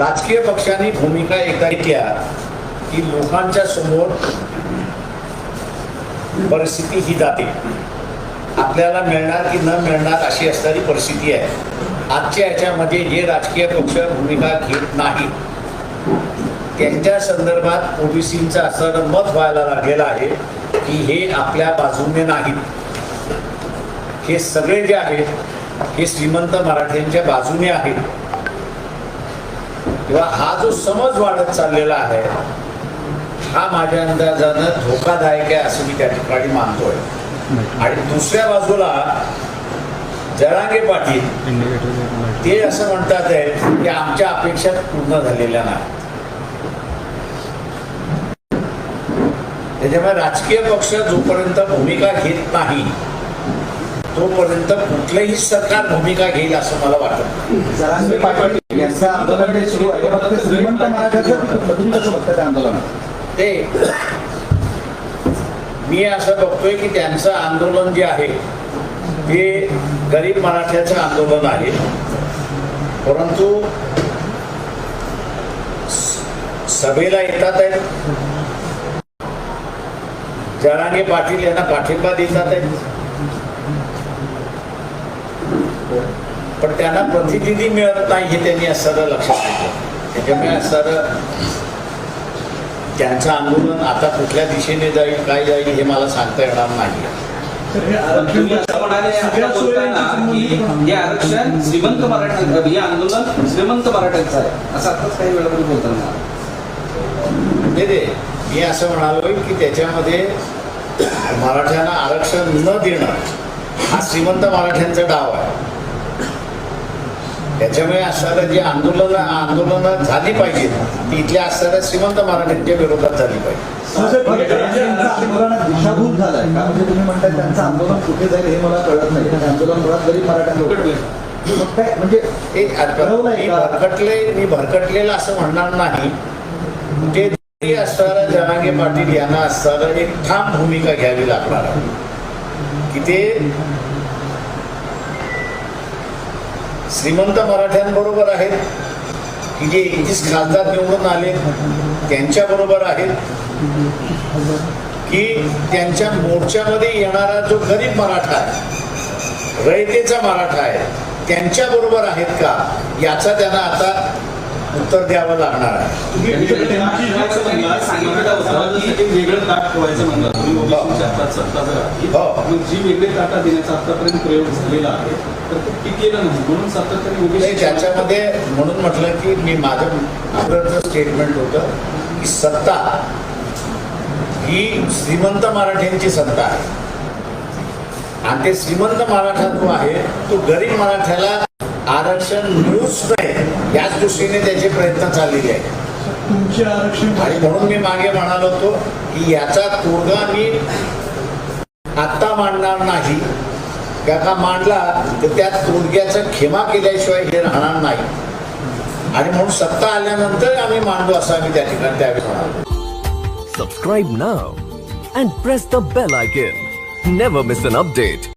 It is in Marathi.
राजकीय पक्षांनी भूमिका एकदा घेतल्या की लोकांच्या समोर परिस्थिती ही जाते. आपल्याला मिळणार की न मिळणार अशी असणारी परिस्थिती आहे. आजच्या याच्यामध्ये जे राजकीय पक्ष भूमिका घेत नाही. त्यांच्या संदर्भात ओबीसींचं असं मत व्हायला लागलेलं आहे की हे आपल्या बाजूने नाहीत. हे सगळे जे आहेत हे श्रीमंत मराठ्यांच्या बाजूने आहेत. किंवा हा जो समज वाढत चाललेला आहे हा माझ्या अंदाजानं धोकादायक आहे असं मी त्या ठिकाणी मानतोय. आणि दुसऱ्या बाजूला जरांगे पाटील ते असं म्हणतात आहे की आमच्या अपेक्षा पूर्ण झालेल्या नाही त्याच्यामुळे राजकीय पक्ष जोपर्यंत भूमिका घेत नाही तोपर्यंत कुठलंही सरकार भूमिका घेईल असं मला वाटत यांचं आंदोलन सुरू आहे. श्रीमंत त्या आंदोलनात ते मी असं बघतोय की त्यांचं आंदोलन जे आहे ते गरीब मराठ्याचं आंदोलन आहे. परंतु सभेला येतात आहेत. जरांगे पाटील यांना पाठिंबा देतात आहेत. पण त्यांना प्रतिनिधी मिळत नाही हे त्यांनी असं लक्षात घेतलं. त्याच्यामुळे असं त्यांचं आंदोलन आता कुठल्या दिशेने जाईल काय जाईल हे मला सांगता येणार नाही हे आरक्षण श्रीमंत मराठा हे आंदोलन श्रीमंत मराठ्यांचं आहे. असं आताच काही वेळापूर्वी बोलताना ते मी असं म्हणालो की त्याच्यामध्ये मराठ्यांना आरक्षण न देणं हा श्रीमंत मराठ्यांचा डाव आहे. त्याच्यामुळे असणारं जे आंदोलन आंदोलनं झाली पाहिजेत ती इथल्या असणाऱ्या श्रीमंत मराठ्यांच्या विरोधात झाली पाहिजे. म्हणजे तुम्ही म्हणताय त्यांचं आंदोलन कुठे जाईल हे मला कळत नाही. आंदोलन मुळात गरीब काय? म्हणजे? भरकटले मी भरकटलेलं असं म्हणणार नाही. ते असणारा जनांगे पाटील यांना असणारं एक ठाम भूमिका घ्यावी लागणार आहे. की ते श्रीमंत मराठ्यांबरोबर आहेत. की जे एकतीस खासदार निवडून आले त्यांच्याबरोबर आहेत. की त्यांच्या मोर्चामध्ये येणारा जो गरीब मराठा आहे रयतेचा मराठा आहे त्यांच्याबरोबर आहेत का? याचा त्यांना आता उत्तर द्यावं लागणार आहे. सांगितलं होतं की वेगळं ताट ठेवायचं म्हणलं तुम्ही ओबीसीच्या हातात सत्ता जर आली हो. मग जी वेगळे ताटा देण्याचा आतापर्यंत प्रयोग झालेला आहे तर ते टिकेलं नाही. म्हणून सातत्याने नाही, ओबीसी त्याच्यामध्ये म्हणून म्हटलं की मी माझं स्टेटमेंट होतं की सत्ता ही श्रीमंत मराठ्यांची सत्ता आहे. आणि ते श्रीमंत मराठा जो आहे तो गरीब मराठ्याला आरक्षण मिळूच नये याच दृष्टीने त्याचे प्रयत्न चाललेले आहेत तुमचे आरक्षण आणि म्हणून मी मागे म्हणालो होतो की याचा तोडगा मी आत्ता मांडणार नाही का मांडला तर त्या तोडग्याचा खेमा केल्याशिवाय हे राहणार नाही आणि म्हणून सत्ता आल्यानंतर आम्ही मांडू असं आम्ही त्या ठिकाणी त्यावेळी म्हणालो Subscribe now and press the bell icon. Never miss an update.